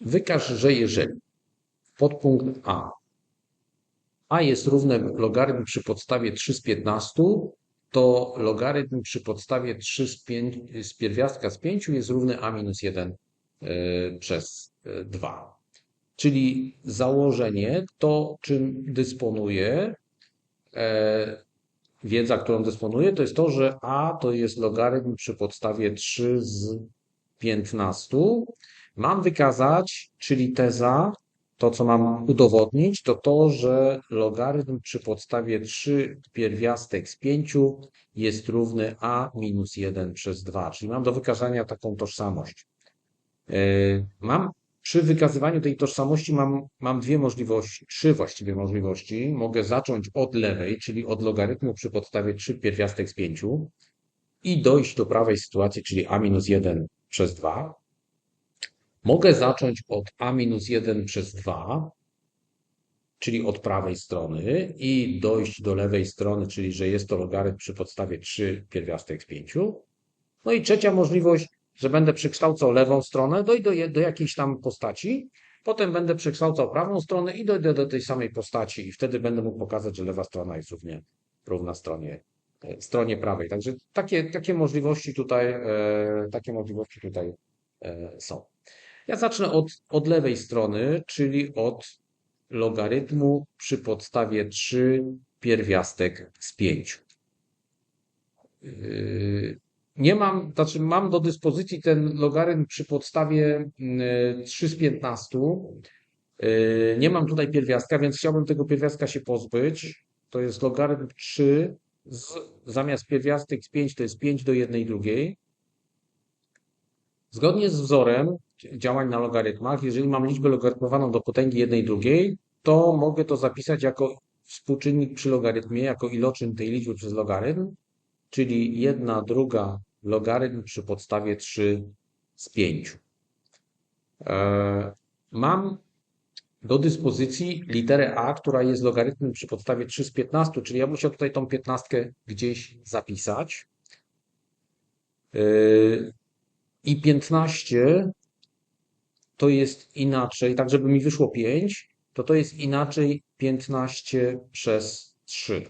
Wykaż, że jeżeli podpunkt A a jest równe logarytm przy podstawie 3 z 15, to logarytm przy podstawie 3 z, 5, z pierwiastka z 5 jest równy a minus 1 y, przez 2. Czyli założenie, to czym dysponuję, e, wiedza, którą dysponuję, to jest to, że a to jest logarytm przy podstawie 3 z 15. Mam wykazać, czyli teza, to co mam udowodnić, to to, że logarytm przy podstawie 3 pierwiastek z 5 jest równy a minus 1 przez 2. Czyli mam do wykazania taką tożsamość. E, mam przy wykazywaniu tej tożsamości mam, mam dwie możliwości, trzy właściwie możliwości. Mogę zacząć od lewej, czyli od logarytmu przy podstawie 3 pierwiastek z 5 i dojść do prawej sytuacji, czyli a minus 1 przez 2. Mogę zacząć od a minus 1 przez 2, czyli od prawej strony i dojść do lewej strony, czyli że jest to logarytm przy podstawie 3 pierwiastek z 5. No i trzecia możliwość, że będę przekształcał lewą stronę, dojdę do jakiejś tam postaci, potem będę przekształcał prawą stronę i dojdę do tej samej postaci i wtedy będę mógł pokazać, że lewa strona jest równie równa stronie, e, stronie prawej. Także takie, takie możliwości tutaj, e, takie możliwości tutaj e, są. Ja zacznę od, od lewej strony, czyli od logarytmu przy podstawie 3 pierwiastek z 5. Yy, nie mam, znaczy mam do dyspozycji ten logarytm przy podstawie 3 yy, z 15. Yy, nie mam tutaj pierwiastka, więc chciałbym tego pierwiastka się pozbyć. To jest logarytm 3 z, zamiast pierwiastek z 5 to jest 5 do 1 drugiej. Zgodnie z wzorem działań na logarytmach, jeżeli mam liczbę logarytmowaną do potęgi jednej drugiej, to mogę to zapisać jako współczynnik przy logarytmie, jako iloczyn tej liczby przez logarytm, czyli jedna druga logarytm przy podstawie 3 z 5. E, mam do dyspozycji literę A, która jest logarytmem przy podstawie 3 z 15, czyli ja muszę tutaj tą 15 gdzieś zapisać. E, I 15 to jest inaczej, tak żeby mi wyszło 5, to to jest inaczej 15 przez 3.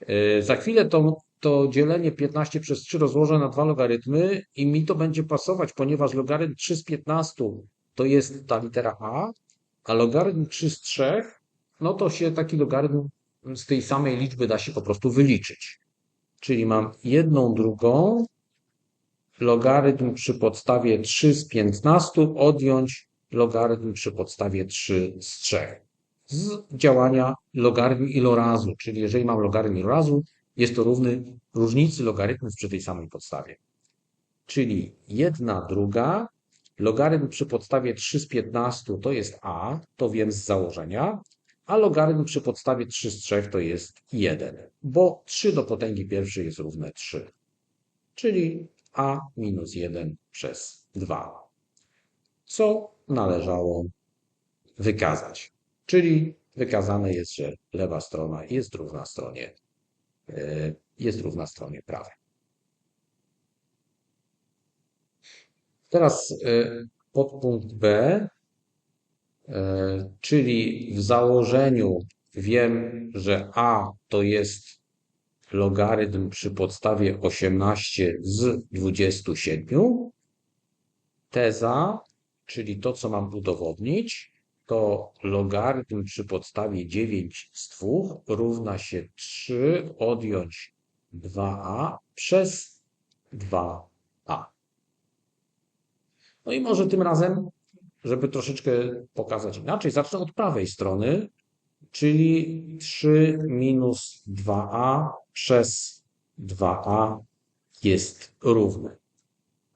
E, za chwilę to, to dzielenie 15 przez 3 rozłożę na dwa logarytmy i mi to będzie pasować, ponieważ logarytm 3 z 15 to jest ta litera A, a logarytm 3 z 3, no to się taki logarytm z tej samej liczby da się po prostu wyliczyć. Czyli mam jedną drugą logarytm przy podstawie 3 z 15 odjąć logarytm przy podstawie 3 z 3 z działania logarytm ilorazu, czyli jeżeli mam logarytm ilorazu, jest to równy różnicy logarytmów przy tej samej podstawie. Czyli jedna druga, logarytm przy podstawie 3 z 15 to jest a, to wiem z założenia, a logarytm przy podstawie 3 z 3 to jest 1, bo 3 do potęgi pierwszej jest równe 3. Czyli a minus 1 przez 2, co należało wykazać. Czyli wykazane jest, że lewa strona jest równa stronie, e, jest równa stronie prawej. Teraz e, podpunkt B, e, czyli w założeniu wiem, że A to jest logarytm przy podstawie 18 z 27. Teza, czyli to, co mam udowodnić, to logarytm przy podstawie 9 z 2 równa się 3 odjąć 2a przez 2a. No i może tym razem, żeby troszeczkę pokazać inaczej, zacznę od prawej strony, czyli 3 minus 2a przez 2a jest równy.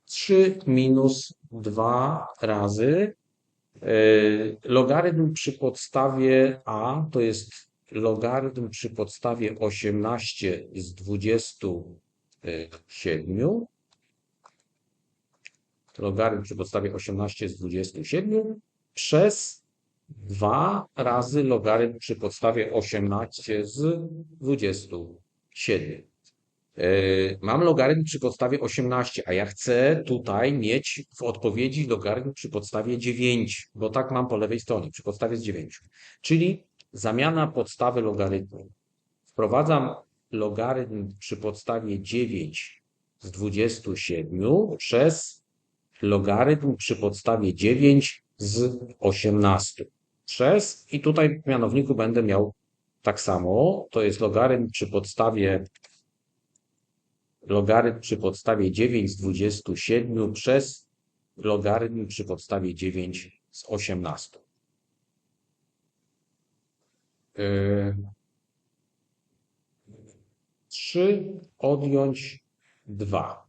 3 minus 2 razy e, logarytm przy podstawie a to jest logarytm przy podstawie 18 z 27 logarytm przy podstawie 18 z 27 przez 2 razy logarytm przy podstawie 18 z 27. Yy, Mam logarytm przy podstawie 18, a ja chcę tutaj mieć w odpowiedzi logarytm przy podstawie 9, bo tak mam po lewej stronie, przy podstawie z 9. Czyli zamiana podstawy logarytmu. Wprowadzam logarytm przy podstawie 9 z 27 przez logarytm przy podstawie 9 z 18 przez i tutaj w mianowniku będę miał tak samo, to jest logarytm przy podstawie logarytm przy podstawie 9 z 27 przez logarytm przy podstawie 9 z 18. Yy, 3 odjąć 2.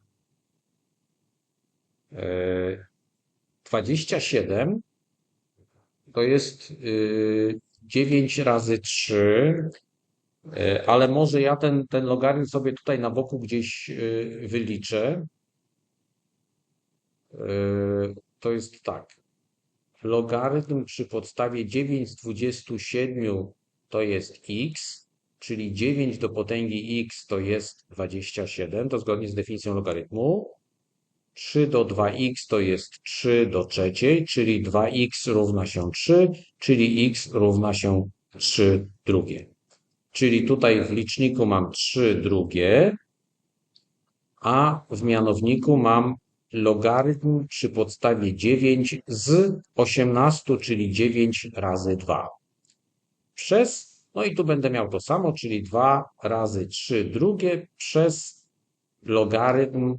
Yy, 27 to jest yy, 9 razy 3, yy, ale może ja ten, ten logarytm sobie tutaj na boku gdzieś yy, wyliczę. To jest tak. Logarytm przy podstawie 9 z 27 to jest x, czyli 9 do potęgi x to jest 27, to zgodnie z definicją logarytmu. 3 do 2x to jest 3 do trzeciej, czyli 2x równa się 3, czyli x równa się 3 drugie. Czyli tutaj w liczniku mam 3 drugie, a w mianowniku mam logarytm przy podstawie 9 z 18, czyli 9 razy 2. Przez, no i tu będę miał to samo, czyli 2 razy 3 drugie przez logarytm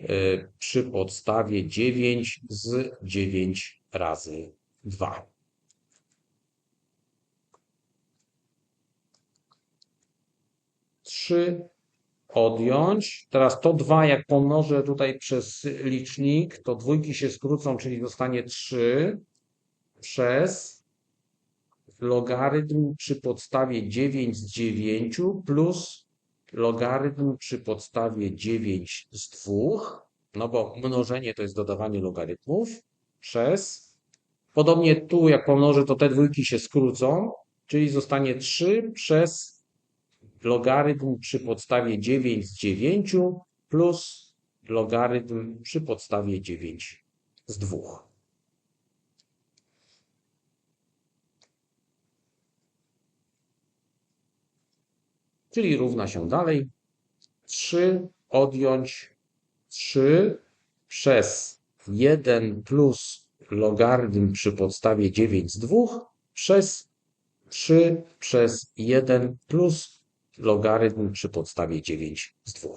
y, przy podstawie 9 z 9 razy 2. Trzy odjąć. Teraz to 2, jak pomnożę tutaj przez licznik, to dwójki się skrócą, czyli zostanie 3 przez logarytm przy podstawie 9 z 9 plus logarytm przy podstawie 9 z 2, no bo mnożenie to jest dodawanie logarytmów, przez, podobnie tu jak pomnożę, to te dwójki się skrócą, czyli zostanie 3 przez logarytm przy podstawie 9 z 9 plus logarytm przy podstawie 9 z 2. Czyli równa się dalej 3 odjąć 3 przez 1 plus logarytm przy podstawie 9 z 2 przez 3 przez 1 plus logarytm przy podstawie 9 z 2.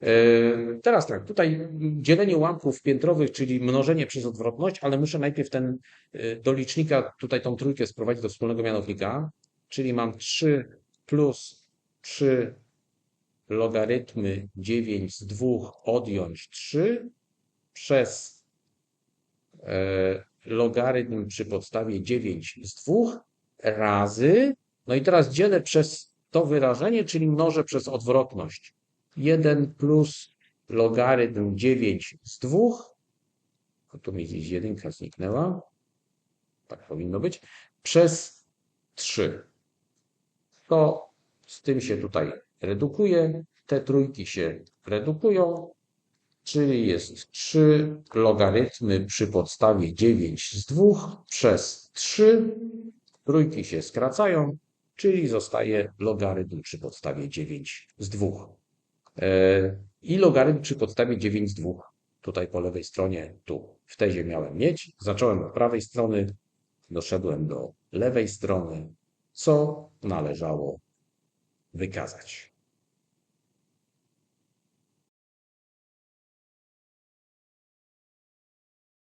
Yy, Teraz tak, tutaj dzielenie ułamków piętrowych, czyli mnożenie przez odwrotność, ale muszę najpierw ten yy, do licznika, tutaj tą trójkę sprowadzić do wspólnego mianownika, czyli mam 3 plus 3 logarytmy 9 z 2 odjąć 3 przez e, logarytm przy podstawie 9 z 2 razy, no i teraz dzielę przez to wyrażenie, czyli mnożę przez odwrotność. 1 plus logarytm 9 z 2, o tu mi gdzieś jedynka zniknęła, tak powinno być, przez 3. To z tym się tutaj redukuje, te trójki się redukują, czyli jest 3 logarytmy przy podstawie 9 z 2 przez 3, trójki się skracają, czyli zostaje logarytm przy podstawie 9 z 2. E, I logarytm przy podstawie 9 z 2. Tutaj po lewej stronie, tu w tezie miałem mieć. Zacząłem od prawej strony, doszedłem do lewej strony, co należało wykazać.